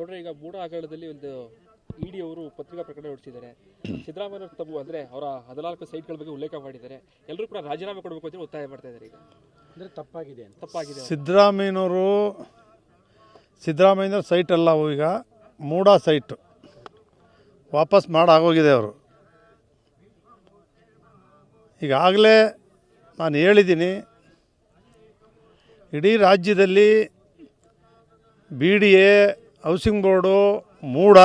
ನೋಡ್ರಿ ಈಗ ಮೂಡ ಹಗರಣದಲ್ಲಿ ಒಂದು ಇಡಿ ಅವರು ಪತ್ರಿಕಾ ಪ್ರಕಟಣೆ ಹೊರಡಿಸಿದ್ದಾರೆ. ಸಿದ್ದರಾಮಯ್ಯ ತಮ್ಮ ಅಂದ್ರೆ ಅವರ ಹದಿನಾಲ್ಕು ಸೈಟ್ಗಳ ಬಗ್ಗೆ ಉಲ್ಲೇಖ ಮಾಡಿದ್ದಾರೆ. ಎಲ್ಲರೂ ಕೂಡ ರಾಜೀನಾಮೆ ಕೊಡಬೇಕು ಅಂತ ಒತ್ತಾಯ ಮಾಡ್ತಾ ಇದ್ದಾರೆ ಈಗ. ಅಂದರೆ ತಪ್ಪಾಗಿದೆ ಅಂತ. ತಪ್ಪಾಗಿದೆ. ಸಿದ್ದರಾಮಯ್ಯನವರು ಸಿದ್ದರಾಮಯ್ಯನವ್ರ ಸೈಟ್ ಅಲ್ಲ ಅವು ಈಗ ಮೂಡ ಸೈಟ್. ವಾಪಸ್ ಮಾಡಾಗೋಗಿದೆ ಅವರು. ಈಗಾಗಲೇ ನಾನು ಹೇಳಿದ್ದೀನಿ ಇಡೀ ರಾಜ್ಯದಲ್ಲಿ B D A housing board MUDA,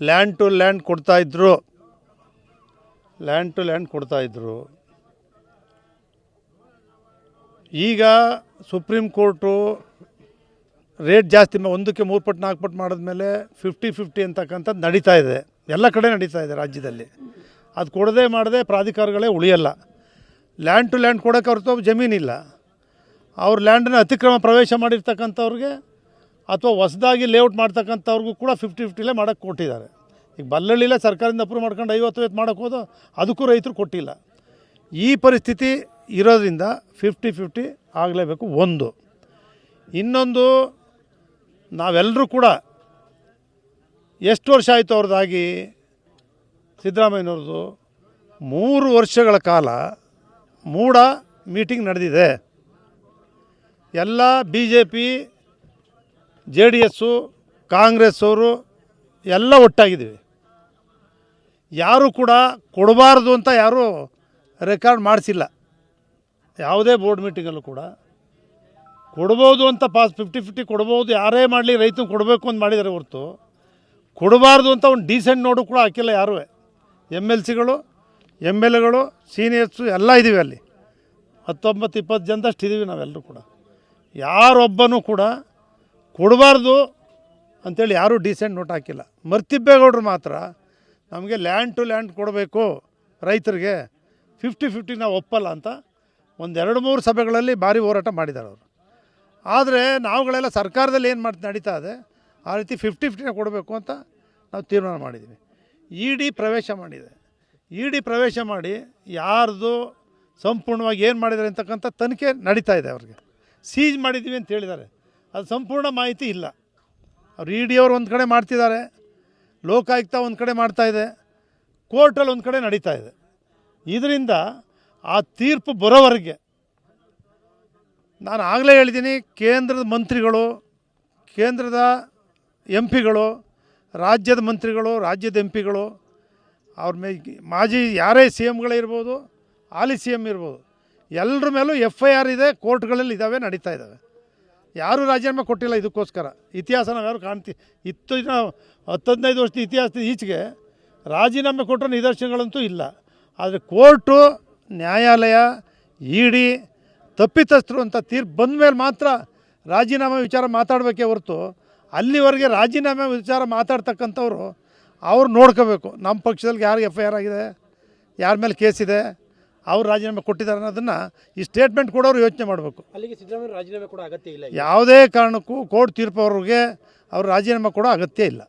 land to land ಕೊಡ್ತಾಯಿದ್ರು land to land ಕೊಡ್ತಾಯಿದ್ರು ಈಗ ಸುಪ್ರೀಂ ಕೋರ್ಟು ರೇಟ್ ಜಾಸ್ತಿ, ಒಂದಕ್ಕೆ ಮೂರು ಪಟ್ಟು ನಾಲ್ಕು ಪಟ್ಟು ಮಾಡಿದ್ಮೇಲೆ ಫಿಫ್ಟಿ ಫಿಫ್ಟಿ ಅಂತಕ್ಕಂಥದ್ದು ನಡೀತಾ ಇದೆ. ಎಲ್ಲ ಕಡೆ ನಡೀತಾ ಇದೆ ರಾಜ್ಯದಲ್ಲಿ. ಅದು ಕೊಡದೆ ಮಾಡದೆ ಪ್ರಾಧಿಕಾರಗಳೇ ಉಳಿಯಲ್ಲ. ಲ್ಯಾಂಡ್ ಟು ಲ್ಯಾಂಡ್ ಕೊಡೋಕೆ ಹೊರತು ಜಮೀನಿಲ್ಲ. ಅವ್ರ ಲ್ಯಾಂಡನ್ನು ಅತಿಕ್ರಮ ಪ್ರವೇಶ ಮಾಡಿರ್ತಕ್ಕಂಥವ್ರಿಗೆ ಅಥವಾ ಹೊಸದಾಗಿ ಲೇಔಟ್ ಮಾಡ್ತಕ್ಕಂಥವ್ರಿಗೂ ಕೂಡ ಫಿಫ್ಟಿ ಫಿಫ್ಟಿಲೇ ಮಾಡೋಕ್ಕೆ ಕೊಟ್ಟಿದ್ದಾರೆ. ಈಗ ಬಲ್ಲಳ್ಳಿಲೇ ಸರ್ಕಾರದಿಂದ ಅಪ್ರೂವ್ ಮಾಡ್ಕೊಂಡು ಐವತ್ತು ಐವತ್ತು ಮಾಡೋಕ್ಕೆ ಹೋದೋ ಅದಕ್ಕೂ ರೈತರು ಕೊಟ್ಟಿಲ್ಲ. ಈ ಪರಿಸ್ಥಿತಿ ಇರೋದ್ರಿಂದ ಫಿಫ್ಟಿ ಫಿಫ್ಟಿ ಆಗಲೇಬೇಕು ಒಂದು. ಇನ್ನೊಂದು ನಾವೆಲ್ಲರೂ ಕೂಡ ಎಷ್ಟು ವರ್ಷ ಆಯಿತು ಅವ್ರದ್ದಾಗಿ ಸಿದ್ದರಾಮಯ್ಯನವ್ರದ್ದು? ಮೂರು ವರ್ಷಗಳ ಕಾಲ ಮೂಡ ಮೀಟಿಂಗ್ ನಡೆದಿದೆ. ಎಲ್ಲ B J P J D S Congress ಅವರು ಎಲ್ಲ ಒಟ್ಟಾಗಿದ್ದೀವಿ. ಯಾರೂ ಕೂಡ ಕೊಡಬಾರ್ದು ಅಂತ ಯಾರೂ ರೆಕಾರ್ಡ್ ಮಾಡಿಸಿಲ್ಲ. ಯಾವುದೇ ಬೋರ್ಡ್ ಮೀಟಿಂಗಲ್ಲೂ ಕೂಡ. ಕೊಡ್ಬೋದು ಅಂತ ಪಾಸ್ ಫಿಫ್ಟಿ ಫಿಫ್ಟಿ ಕೊಡ್ಬೋದು, ಯಾರೇ ಮಾಡಲಿ ರೈತನ ಕೊಡಬೇಕು ಅಂತ ಮಾಡಿದ್ದಾರೆ ಹೊರತು. ಕೊಡಬಾರ್ದು ಅಂತ ಒಂದು ಡೀಸೆಂಟ್ ನೋಡು ಕೂಡ ಹಾಕಿಲ್ಲ ಯಾರೂ. ಎಂ ಎಲ್ ಸಿಗಳು ಎಂ ಎಲ್ ಎಗಳು ಸೀನಿಯರ್ಸು ಎಲ್ಲ ಇದ್ದೀವಿ ಅಲ್ಲಿ. ಹತ್ತೊಂಬತ್ತು, ಇಪ್ಪತ್ತು ಜನದಷ್ಟು ಇದ್ದೀವಿ ನಾವೆಲ್ಲರೂ ಕೂಡ. ಯಾರೊಬ್ಬನೂ ಕೂಡ ಕೊಡಬಾರ್ದು ಅಂಥೇಳಿ ಯಾರೂ ಡೀಸೆಂಟ್ ನೋಟ್ ಹಾಕಿಲ್ಲ. ಮರ್ತಿಬ್ಬೇಗೌಡರು ಮಾತ್ರ ನಮಗೆ ಲ್ಯಾಂಡ್ ಟು ಲ್ಯಾಂಡ್ ಕೊಡಬೇಕು ರೈತರಿಗೆ ಫಿಫ್ಟಿ ಫಿಫ್ಟಿ ನಾವು ಒಪ್ಪಲ್ಲ ಅಂತ ಒಂದು ಎರಡು ಮೂರು ಸಭೆಗಳಲ್ಲಿ ಭಾರಿ ಹೋರಾಟ ಮಾಡಿದ್ದಾರೆ ಅವರು. ಆದರೆ ನಾವುಗಳೆಲ್ಲ ಸರ್ಕಾರದಲ್ಲಿ ಏನು ಮಾಡ್ತಾ, ನಡೀತಾ ಇದೆ, ಆ ರೀತಿ ಫಿಫ್ಟಿ ಫಿಫ್ಟಿನ ಕೊಡಬೇಕು ಅಂತ ನಾವು ತೀರ್ಮಾನ ಮಾಡಿದ್ದೀವಿ ಇ ಡಿ ಪ್ರವೇಶ ಮಾಡಿದೆ. ಇ ಡಿ ಪ್ರವೇಶ ಮಾಡಿ ಯಾರ್ದು ಸಂಪೂರ್ಣವಾಗಿ ಏನು ಮಾಡಿದ್ದಾರೆ ಅಂತಕ್ಕಂಥ ತನಿಖೆ ನಡೀತಾ ಇದೆ ಅವ್ರಿಗೆ. ಸೀಜ್ ಮಾಡಿದ್ದೀವಿ ಅಂತ ಹೇಳಿದ್ದಾರೆ. ಅದು ಸಂಪೂರ್ಣ ಮಾಹಿತಿ ಇಲ್ಲ. ಅವ್ರು ಇ ಡಿ ಅವ್ರು ಒಂದು ಕಡೆ ಮಾಡ್ತಿದ್ದಾರೆ, ಲೋಕಾಯುಕ್ತ ಒಂದು ಕಡೆ ಮಾಡ್ತಾ ಇದೆ, ಕೋರ್ಟಲ್ಲಿ ಒಂದು ಕಡೆ ನಡೀತಾ ಇದೆ. ಇದರಿಂದ ಆ ತೀರ್ಪು ಬರೋವರೆಗೆ ನಾನು ಆಗಲೇ ಹೇಳಿದ್ದೀನಿ, ಕೇಂದ್ರದ ಮಂತ್ರಿಗಳು, ಕೇಂದ್ರದ ಎಂ ಪಿಗಳು, ರಾಜ್ಯದ ಮಂತ್ರಿಗಳು, ರಾಜ್ಯದ ಎಂ ಪಿಗಳು, ಅವ್ರ ಮೇ ಮಾಜಿ ಯಾರೇ ಸಿ ಎಮ್ಗಳೇ ಇರ್ಬೋದು, ಹಾಲಿ ಸಿ ಎಂ ಇರ್ಬೋದು, ಎಲ್ಲರ ಮೇಲೂ ಎಫ್ ಐ ಆರ್ ಇದೆ, ಕೋರ್ಟ್ಗಳಲ್ಲಿ ಇದ್ದಾವೆ ನಡೀತಾ ಇದ್ದಾವೆ ಯಾರೂ ರಾಜೀನಾಮೆ ಕೊಟ್ಟಿಲ್ಲ ಇದಕ್ಕೋಸ್ಕರ. ಇತಿಹಾಸ ಯಾರು ಕಾಣ್ತಿ ಇತ್ತು ಹತ್ತೊಂದೈದು ವರ್ಷದ ಇತಿಹಾಸದ ಈಚೆಗೆ ರಾಜೀನಾಮೆ ಕೊಟ್ಟರೆ ನಿದರ್ಶನಗಳಂತೂ ಇಲ್ಲ. ಆದರೆ ಕೋರ್ಟು, ನ್ಯಾಯಾಲಯ ಇಡಿ ತಪ್ಪಿತಸ್ಥರು ಅಂತ ತೀರ್ಪು ಬಂದ ಮೇಲೆ ಮಾತ್ರ ರಾಜೀನಾಮೆ ವಿಚಾರ ಮಾತಾಡಬೇಕೇ ಹೊರತು ಅಲ್ಲಿವರೆಗೆ ರಾಜೀನಾಮೆ ವಿಚಾರ ಮಾತಾಡ್ತಕ್ಕಂಥವ್ರು ಅವ್ರು ನೋಡ್ಕೋಬೇಕು. ನಮ್ಮ ಪಕ್ಷದಲ್ಲಿ ಯಾರಿಗೆ ಎಫ್ ಐ ಆರ್ ಆಗಿದೆ, ಯಾರ ಮೇಲೆ ಕೇಸಿದೆ ಅವ್ರು ರಾಜೀನಾಮೆ ಕೊಟ್ಟಿದ್ದಾರೆ ಅನ್ನೋದನ್ನು ಈ ಸ್ಟೇಟ್ಮೆಂಟ್ ಕೊಡೋರು ಯೋಚನೆ ಮಾಡಬೇಕು. ಅಲ್ಲಿಗೆ ಸಿದ್ದರಾಮಯ್ಯ ರಾಜೀನಾಮೆ ಕೂಡ ಅಗತ್ಯ ಇಲ್ಲ ಯಾವುದೇ ಕಾರಣಕ್ಕೂ ಕೋರ್ಟ್ ತೀರ್ಪು ಅವ್ರಿಗೆ ಅವ್ರು ರಾಜೀನಾಮೆ ಕೂಡ ಅಗತ್ಯ ಇಲ್ಲ.